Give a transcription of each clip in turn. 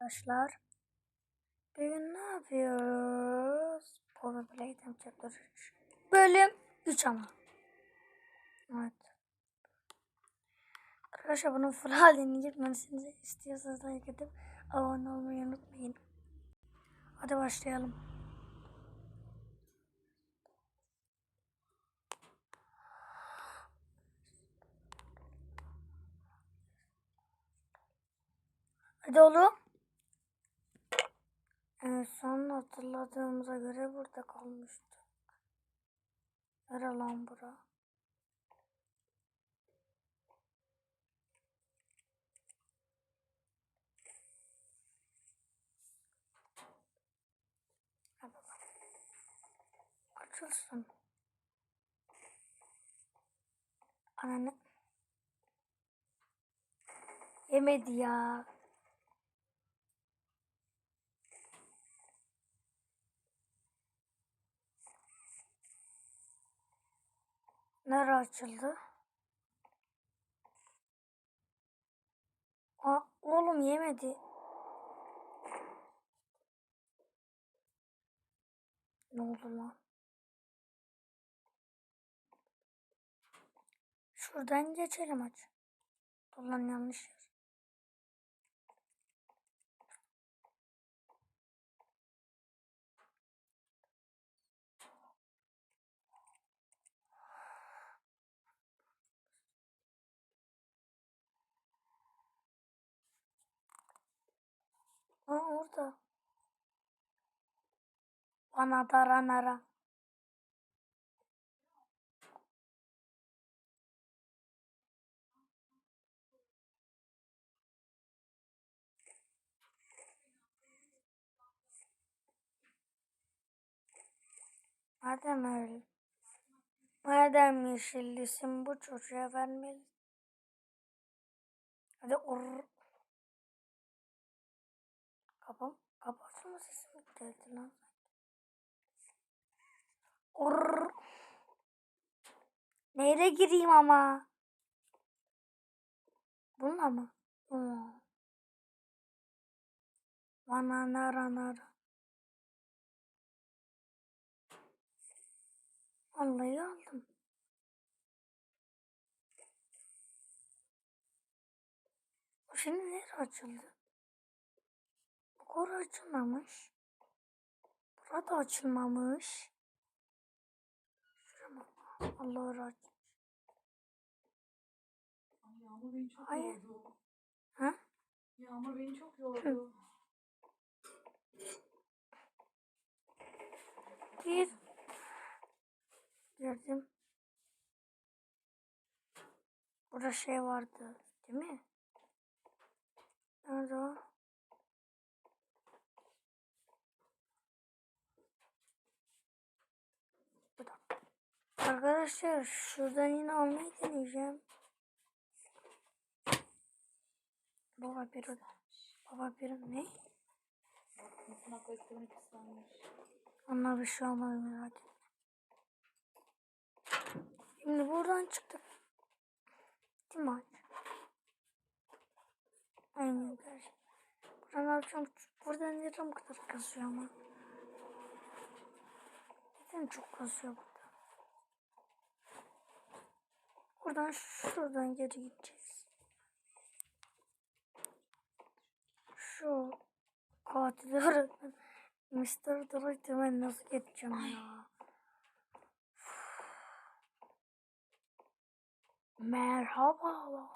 Arkadaşlar. Bugün ne yapıyoruz? Power Playtime Chapter 3 Bölüm 3 ama Evet. Arkadaşlar bunun full halini gitmesini istiyorsanız like edip abone olmayı unutmayın. Hadi başlayalım. Hadi oğlum En son hatırladığımıza göre burada kalmıştık. Nere lan bura? Açılsın. Ananı. Yemedi ya. Nere açıldı? Aa, oğlum yemedi. Ne oldu lan? Şuradan geçelim aç. Dur lan yanlış Aa orada. Bana daranara. Madem öyle. Madem yeşillisin bu çocuğa vermeli. Hadi or. Geldi lan? Or. Neyle gireyim ama? Bununla mı? Oo. Bana nara nara. Vallahi aldım. Şimdi nereye açıldı? Bu kor açılmamış. Burada açılmamış. Şurama. Allah razı Yağmur beni çok Hayır. yordu. Ha? Yağmur beni çok yordu. Gir. Gördüm. Burada şey vardı. Değil mi? Nerede o? Arkadaşlar şuradan yine almayı deneyeceğim. Baba bir Baba bir ne? Tırnakla üstüne pislenmiş. Onlar bir şey olmadı merak etme. Şimdi buradan çıktık. Değil mi? Aynen kardeşim. Buradan ne yapacağım? Buradan bu kadar kasıyor ama? Neden çok kasıyor burada? Buradan şuradan geri gideceğiz. Şu katil öğretmen Mr. Ben nasıl geçeceğim ya? Merhabalar.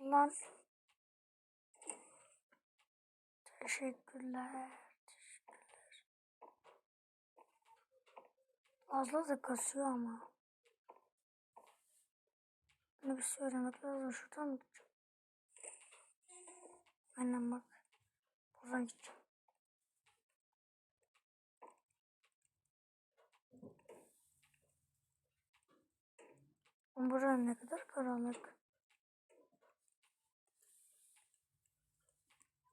Lan. Teşekkürler. Teşekkürler. Fazla da kasıyor ama. Bunu bir söylemek lazım. Şuradan mı gideceğim? Aynen bak. Buradan gideceğim. Burası ne kadar karanlık.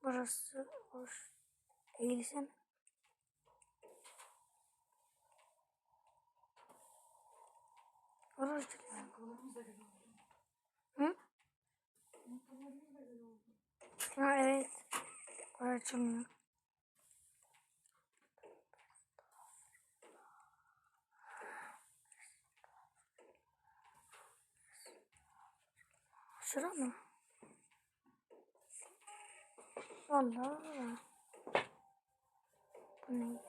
Burası hoş. Eğilsene. Burası. Ayakkabılarımız da güzel oldu. Hı? Ha evet. Açılmıyor. Şura mı? Allah. Bu ne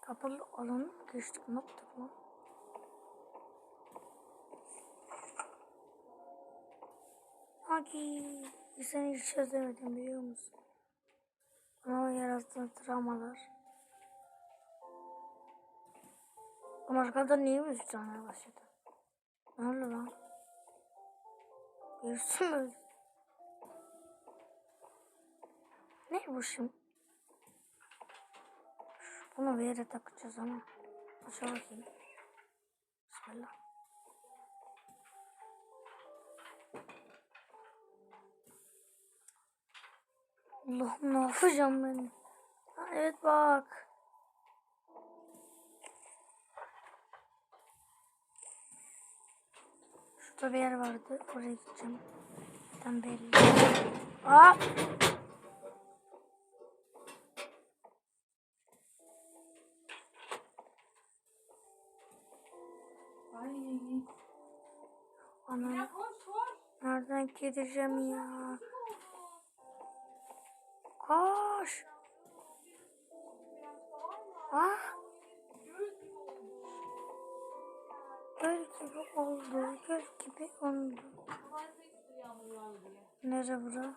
Kapalı alanı geçtik? Ne yaptık lan? Hadi. Seni hiç çözemedim biliyor musun? Bana yarattığın travmalar. Ama arkada niye müzik çalmaya başladı? Ne oldu lan? Birisi mi Ne bu şimdi? Bunu bir yere takacağız ama. Aç bakayım. Bismillah. Allah'ım ne yapacağım ben? Ha, evet bak. Şurada bir yer vardı. Oraya gideceğim. Tam belli. Aa! Nereden gideceğim ya? Koş. Ah. Göl gibi oldu. Göl gibi oldu. Nere bura?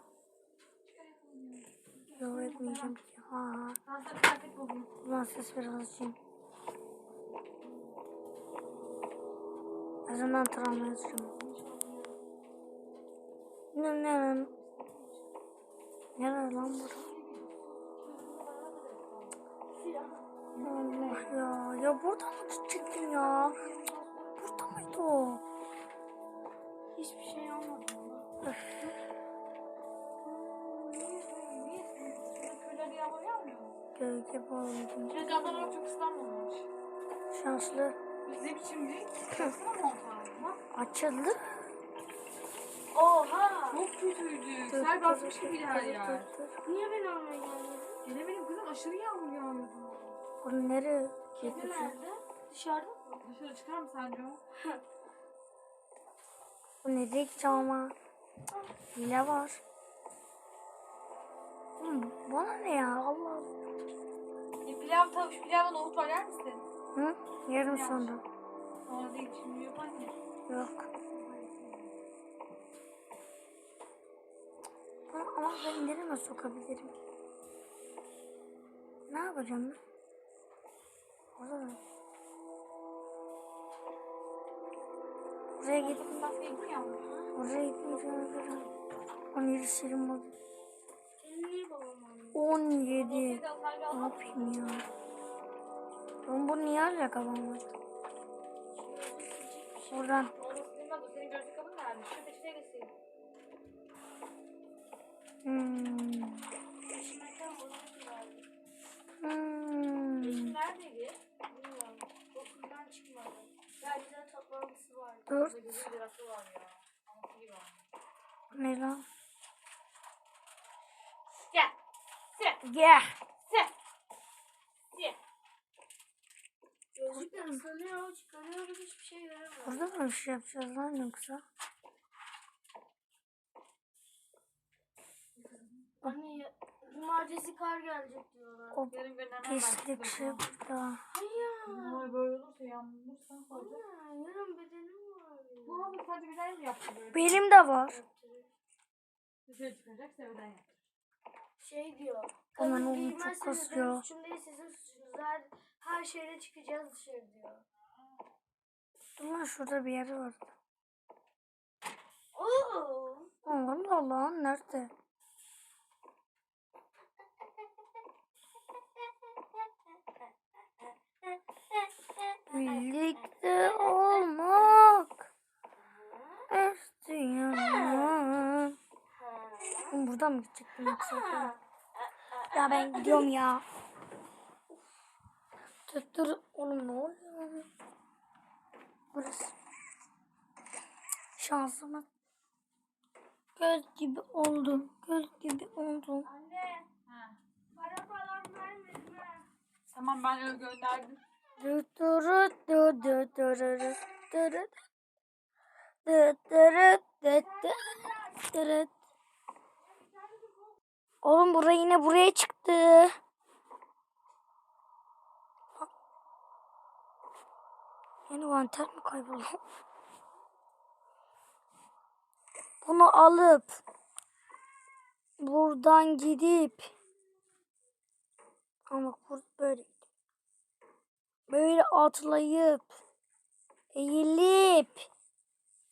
Yok etmeyeceğim ki. Ha. Ulan ses biraz açayım. Azından travma yazacağım. Ne ne ne? Nere lan bura? Allah ya. Ya burada mı gidecektim ya? Burada mıydı o? Hiçbir şey olmadı. Öf. Gölge bağladım. Şöyle camdan çok ıslanmamış. Şanslı. Bizim şimdi baksana montan. Bak. Açıldı. Dur, basmış gibi her yer. Niye beni almaya geldin? Gelemedim kızım aşırı yağmur yağıyordu. Bunu nereye Kedi nerede? Dışarıda mı? Dışarı çıkar mı sence o? Bu nereye gideceğim ama? Hile var. Oğlum bana ne ya Allah Allah. E, pilav tavuk pilavla nohut var yer misin? Hı? Yarım sonra. Sonra değil şimdi yok anne. Yok. Ama, ama ben nereye sokabilirim? Ne yapacağım ben? Orada mı? Oraya gidip Başka gitmiyor mu? oraya gitmeyeceğim göre. 17 serim oldu. Senin niye babam almıyor? 17. Bir de sen Ne yapayım ya? Ben bu niye hala kafam var? Buradan. Orası o senin gözlük kabın nerede? Şu peçeteye geçeyim. Hmm. Hmm. Eşin neredeydi? Bilmiyorum. Okuldan çıkmadı. Ya bize toplantısı vardı. Dört. Gözün lirası var ya. Gibi var. Ne lan? Gel. Gel. Gözlükler ıslanıyor, çıkarıyoruz hiçbir şey göremiyorum. Burada mı bir şey yapacağız lan yoksa? Anne ya- cumartesi kar gelecek diyorlar. O Yarın göndermem pislik şey burada. Hayır. Ay böyle olursa yağmursa olacak. Anne yarın bedenim var. Bu abi sadece güzel mi yaptı böyle? Benim de var. Dışarı çıkacak sevden yaptı. Şey diyor. Aman oğlum, çok kasıyor. benim suçum değil sizin suçunuz. Her, her şeyle çıkacağız dışarı diyor. Dur lan şurada bir yer vardı. Oo. Allah Allah nerede? Birlikte olmak istiyorum. Buradan mı gidecektim yoksa? Ya ben gidiyorum ya. Dur dur. Oğlum ne oluyor? Burası. Şansıma göz gibi oldum. Göz gibi oldum. Anne Ha. para falan vermedin ha. Tamam ben öyle gönderdim. Oğlum bura yine buraya çıktı. Yeni vanter mi kayboldu? Bunu alıp buradan gidip ama böyle böyle atlayıp eğilip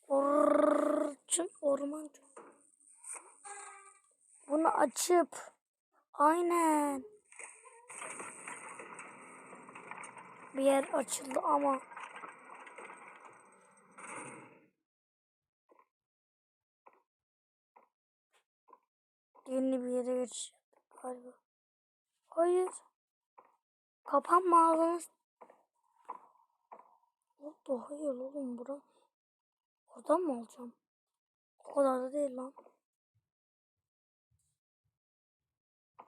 orçun orman bunu açıp aynen bir yer açıldı ama yeni bir yere geçeceğim galiba. Hayır. Kapanma ağzını Oldu hayır oğlum bura. Oradan mı alacağım? O kadar da değil lan.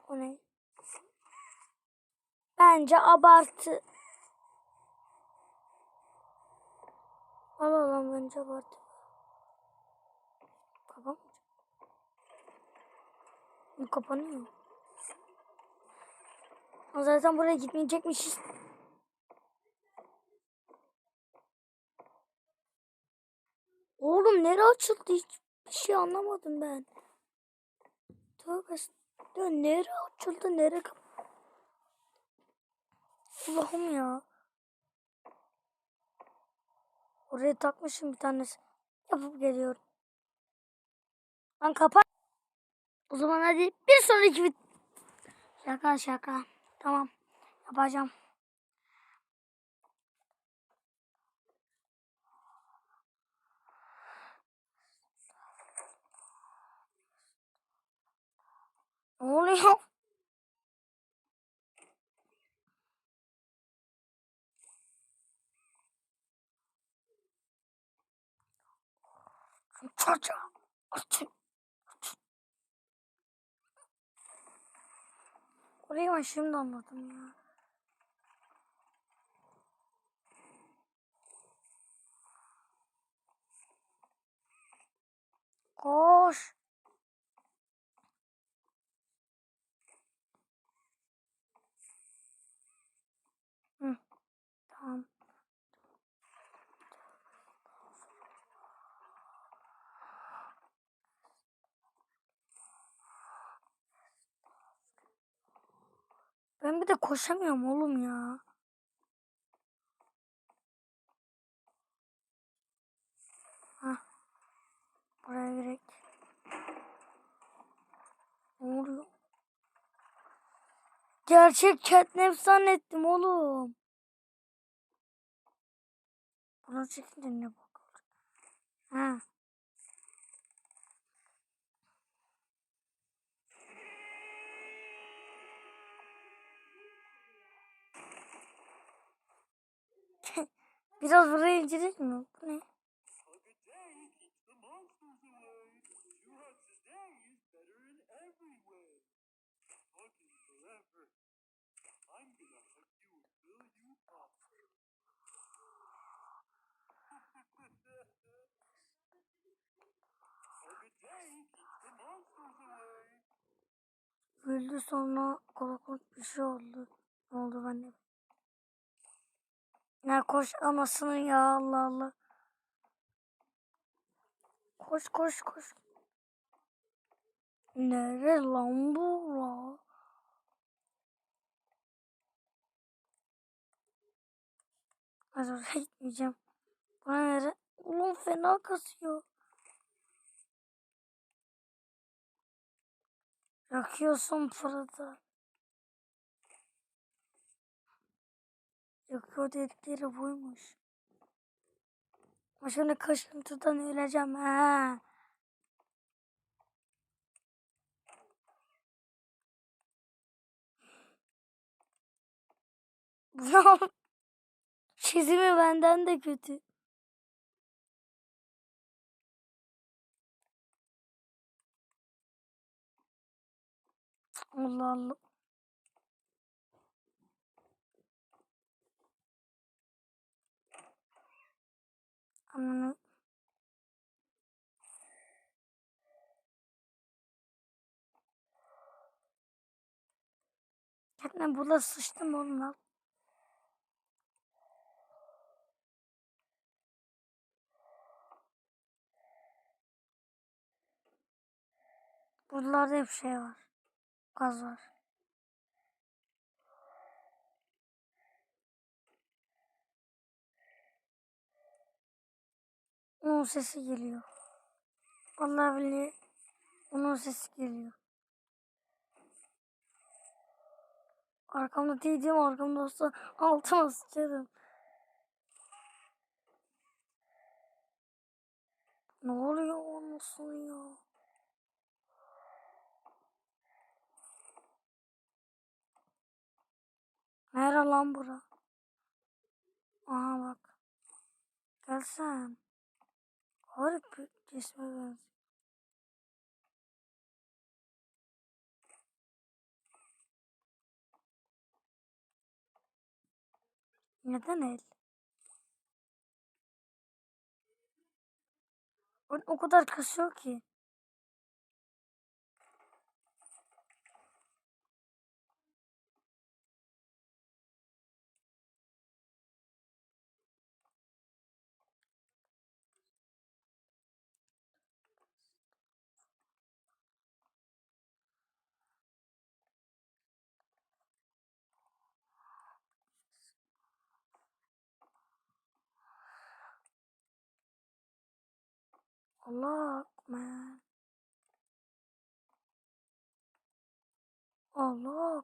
O ne? Bence abartı. Al lan bence abartı. Kapanmayacak. Bu kapanıyor. Zaten buraya gitmeyecekmişiz. Oğlum nere açıldı hiçbir şey anlamadım ben. Tövbe ya nere açıldı nere Allah'ım ya. Oraya takmışım bir tanesi. Yapıp geliyorum. Lan kapat. O zaman hadi bir sonraki vid- Şaka şaka. Tamam. Yapacağım. あれちゃちゃ、あっち。これ今んだと思う。Ben bir de koşamıyorum oğlum ya. Hah. Buraya gerek. Ne oluyor? Gerçek catnap zannettim oğlum. Bunu çekince ne bakalım. Ha. Biraz buraya indirir mi? Bu ne? Öldü sonra korkunç bir şey oldu. Ne oldu ben de ya koş anasını ya Allah Allah. Koş koş koş. Nere lan bura? Hadi oraya gitmeyeceğim. Bana nere? Oğlum fena kasıyor. Yakıyorsun Fırat'ı. Yakıyor dedikleri buymuş. Ama şimdi kaşıntıdan öleceğim ha. Çizimi benden de kötü. Allah Allah. Ananı. Kendine burada sıçtım oğlum lan. Buralarda hep şey var. Gaz var. Onun sesi geliyor. Vallahi billahi onun sesi geliyor. Arkamda değil diyorum arkamda olsa altıma sıçarım. Ne oluyor olmasın ya? Nere lan bura? Aha bak. Gelsen. Garip bir cisme benziyor. Neden el? O, o kadar kasıyor ki. Allah man. Allah.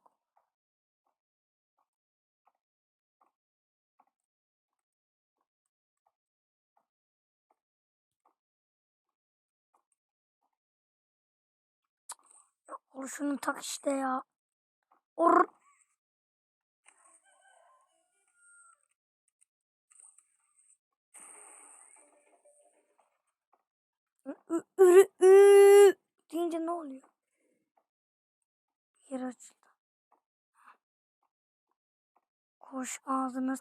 Ol şunu tak işte ya. Or. Ürü ü deyince ne oluyor? Yer açıldı. Koş ağzına.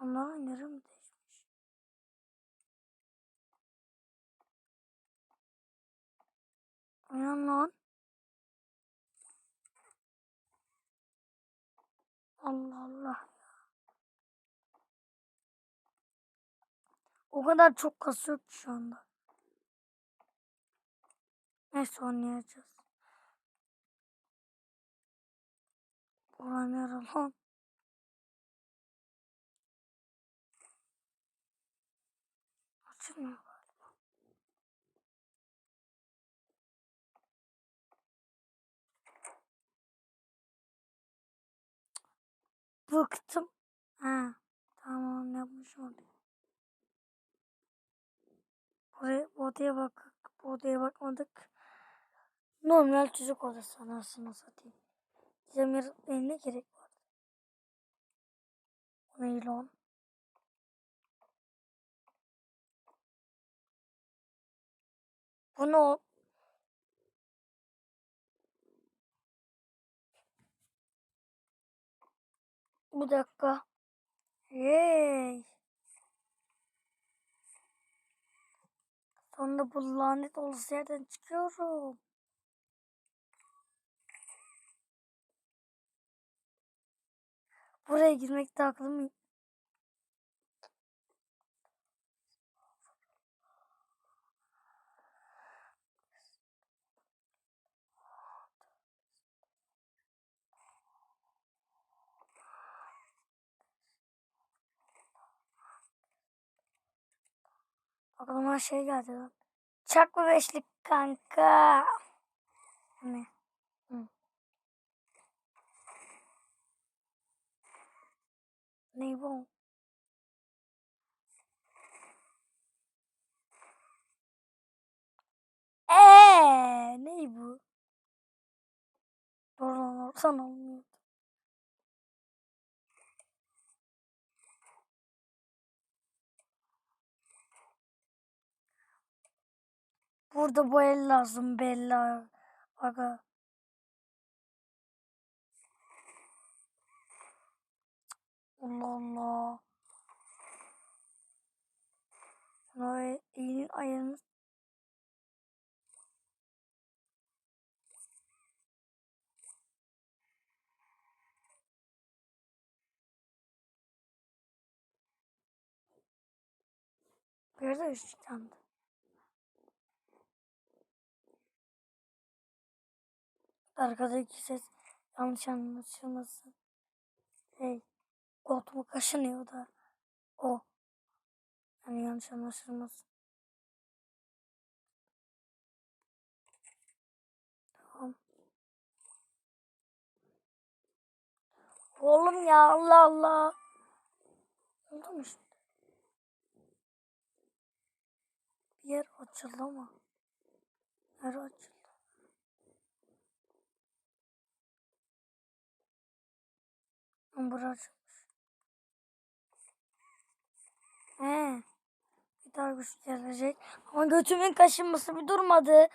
Bunların yeri mi değişmiş? Uyan lan. Allah Allah. O kadar çok kasıyor ki şu anda. Neyse oynayacağız. Ulan nere lan? Açılmıyor galiba. Bıktım. Ha, tamam yapmış oldum. Buraya, bu odaya bak. Bu odaya bakmadık. Normal çocuk odası anasını satayım. Demir ne gerek var? O ne lan? Bu ne Bir dakika. Hey. Sonunda bu lanet olası yerden çıkıyorum. Buraya girmekte haklı mıyım? Aklıma şey geldi lan. Çakma beşlik kanka. Hani. Hı. Ne bu? Eee ne bu? Doğrulanırsan olmuyor. Burada bu el lazım Bella. Aga. Allah Allah. El- elin ayağını yerde ışıklandı. Arkadaki ses yanlış anlaşılmasın. Hey, koltuğumu kaşınıyor da o. Yani yanlış anlaşılmasın. Tamam. Oğlum ya Allah Allah. Oldu mu şimdi? Bir yer açıldı ama. Yer açıldı. Ama bura açılmış. He. Bir daha güç gelecek. Ama götümün kaşınması bir durmadı.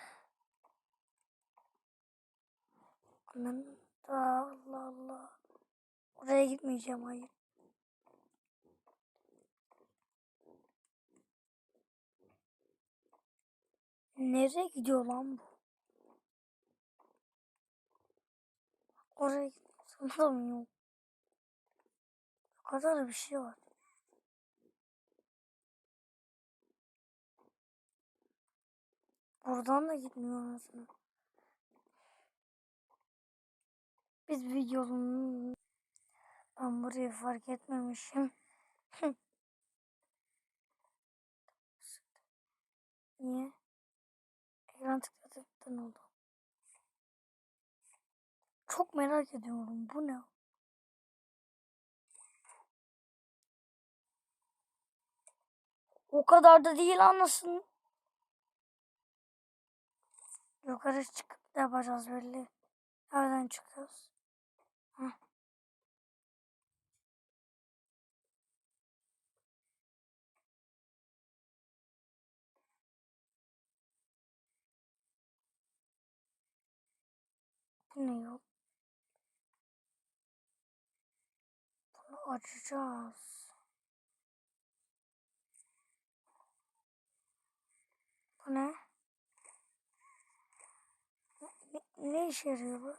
Da Allah Allah. Oraya gitmeyeceğim hayır. Nereye gidiyor lan bu? Oraya yok? Kadar bir şey var. Buradan da gitmiyor anasını. Biz videonun ben burayı fark etmemişim. Niye? Ekran tıkladıktan oldu. Çok merak ediyorum. Bu ne? O kadar da değil anlasın. Yukarı çıkıp yapacağız belli. Nereden çıkıyoruz? Ne yok? Bunu açacağız. Ne? Ne, ne işe yarıyor bu?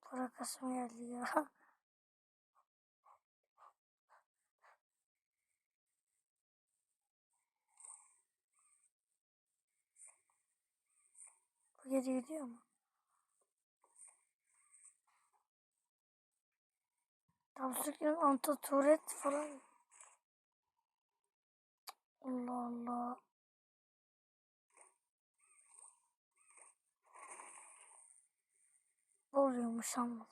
Para kasım geldi ya. Bu geri gidiyor mu? Tamsık'ın anti turet falan. Allah Allah. Ne oluyormuş anladım.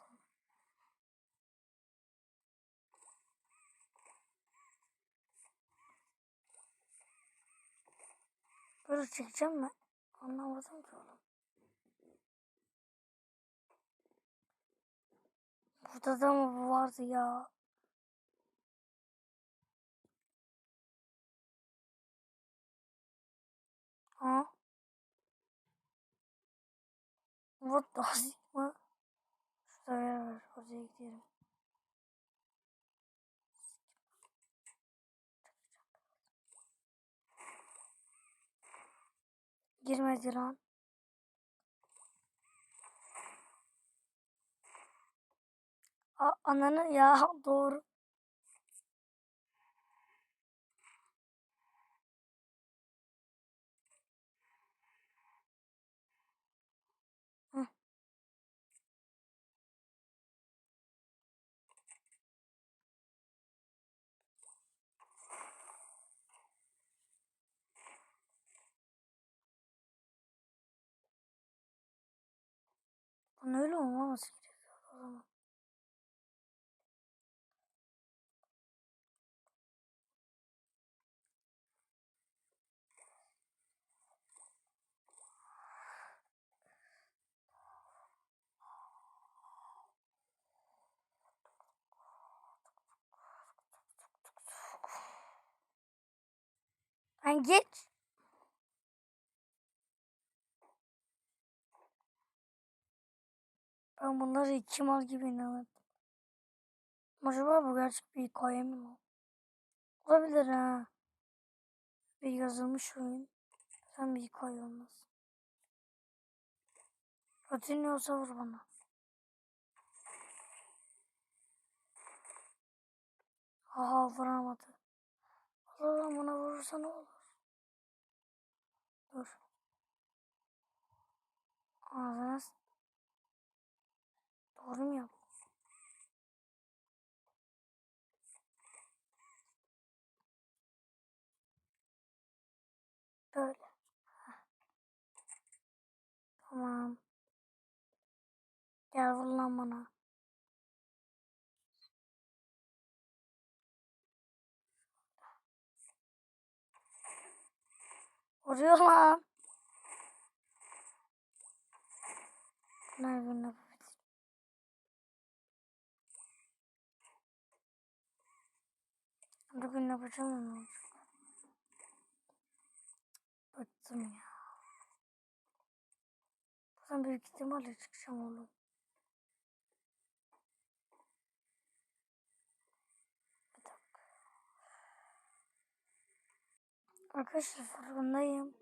Böyle çekeceğim mi? Anlamadım ki oğlum. Burada da mı bu vardı ya? Ha? What the mı? Şurada yer var. Oraya gidelim. Girmedi lan. A ananı ya doğru. Bunun öyle olmaması gerekiyor o zaman. Ben geç. Ben bunları iki mal gibi inanırdım. Acaba bu gerçek bir hikaye mi lan? Olabilir ha. Bir yazılmış oyun. Sen bir hikaye olmaz. Rutin yoksa vur bana. Aha vuramadı. Allah'ım buna vurursa ne olur? Dur. Ağzına Doğru mu? Böyle. Tamam. Gel vur lan bana. Vuruyor lan. Nerede ne Bugün yapacağım onu. Bıktım ya. Buradan büyük ihtimalle çıkacağım oğlum. Arkadaşlar farkındayım.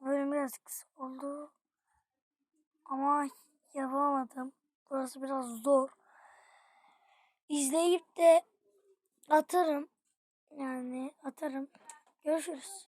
Bölüm biraz kısa oldu. Ama yapamadım. Burası biraz zor. İzleyip de atarım. Yani atarım. Görüşürüz.